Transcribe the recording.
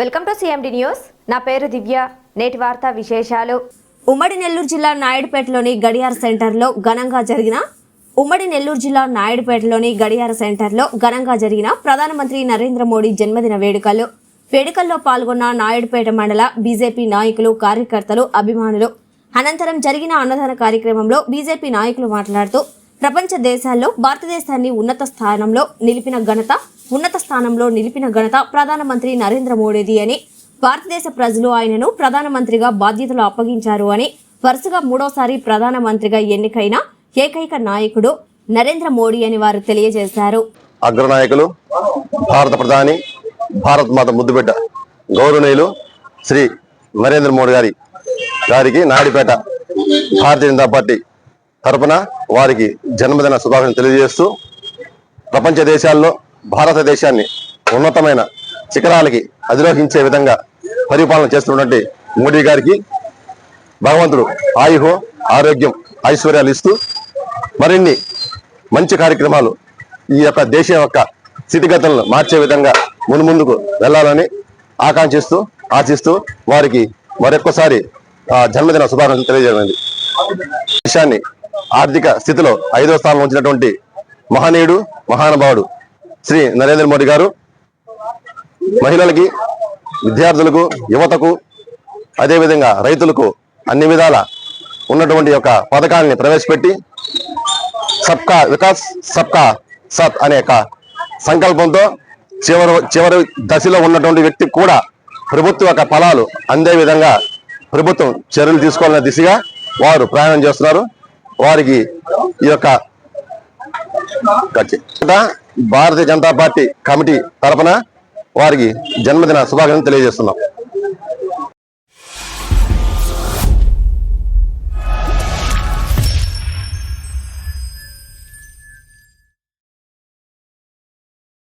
Welcome to CMD news నా పేరు దివ్య. నేటి వార్త విశేషాలు. ఉమ్మడి నెల్లూరు జిల్లా నాయుడుపేటలోని గడియార సెంటర్లో ఘనంగా జరిగిన ఉమ్మడి నెల్లూరు జిల్లా నాయుడుపేటలోని గడియార సెంటర్లో ఘనంగా జరిగిన ప్రధానమంత్రి నరేంద్ర మోడీ జన్మదిన వేడుకలు. వేడుకల్లో పాల్గొన్న నాయుడుపేట మండల బీజేపీ నాయకులు కార్యకర్తలు అభిమానులు. అనంతరం జరిగిన అన్నదాన కార్యక్రమంలో బీజేపీ నాయకులు మాట్లాడుతూ ప్రపంచ దేశాల్లో భారతదేశాన్ని ఉన్నత స్థానంలో నిలిపిన ఘనత ఉన్నత స్థానంలో నిలిపిన ఘనత ప్రధానమంత్రి నరేంద్ర మోడీది అని భారతదేశ ప్రజలు ఆయనను ప్రధానమంత్రిగా బాధ్యతలు అప్పగించారు అని వరుసగా మూడోసారి ప్రధానమంత్రిగా ఎన్నికైన ఏకైక నాయకుడు నరేంద్ర మోడీ అని వారు తెలియజేశారు. అగ్రనాయకులు భారత ప్రధాని భారత్ మాత ముద్దుబిడ్డ గౌరవనీయులు శ్రీ నరేంద్ర మోడీ గారి గారికి నాయుడుపేట భారతీయ జనతా పార్టీ తరపున వారికి జన్మదిన శుభాకాంక్షలు తెలియజేస్తూ ప్రపంచ దేశాల్లో భారతదేశాన్ని ఉన్నతమైన శిఖరాలకి అధిరోహించే విధంగా పరిపాలన చేస్తున్నటువంటి మోడీ గారికి భగవంతుడు ఆయుహో ఆరోగ్యం ఐశ్వర్యాలు ఇస్తూ మరిన్ని మంచి కార్యక్రమాలు ఈ యొక్క దేశం యొక్క స్థితిగతులను మార్చే విధంగా మున్ముందుకు వెళ్ళాలని ఆకాంక్షిస్తూ ఆశిస్తూ వారికి మరొక్కసారి జన్మదిన శుభాకాంక్షలు తెలియజేయండి విషయాన్ని ఆర్థిక స్థితిలో ఐదో స్థానంలో ఉంచినటువంటి మహనీయుడు మహానుభావుడు శ్రీ నరేంద్ర మోడీ గారు. మహిళలకి విద్యార్థులకు యువతకు అదేవిధంగా రైతులకు అన్ని విధాల ఉన్నటువంటి యొక్క పథకాలని ప్రవేశపెట్టి సబ్కా వికాస్ సబ్కా సత్ అనే ఒక సంకల్పంతో చివరి చివరి దశలో ఉన్నటువంటి వ్యక్తి కూడా ప్రభుత్వ యొక్క ఫలాలు అందే విధంగా ప్రభుత్వం చర్యలు తీసుకోవాలనే దిశగా వారు ప్రయాణం చేస్తున్నారు. వారికి ఈ యొక్క భారతీయ జనతా పార్టీ కమిటీ తరపున వారికి జన్మదిన శుభాకాంక్షలు తెలియజేస్తున్నాం.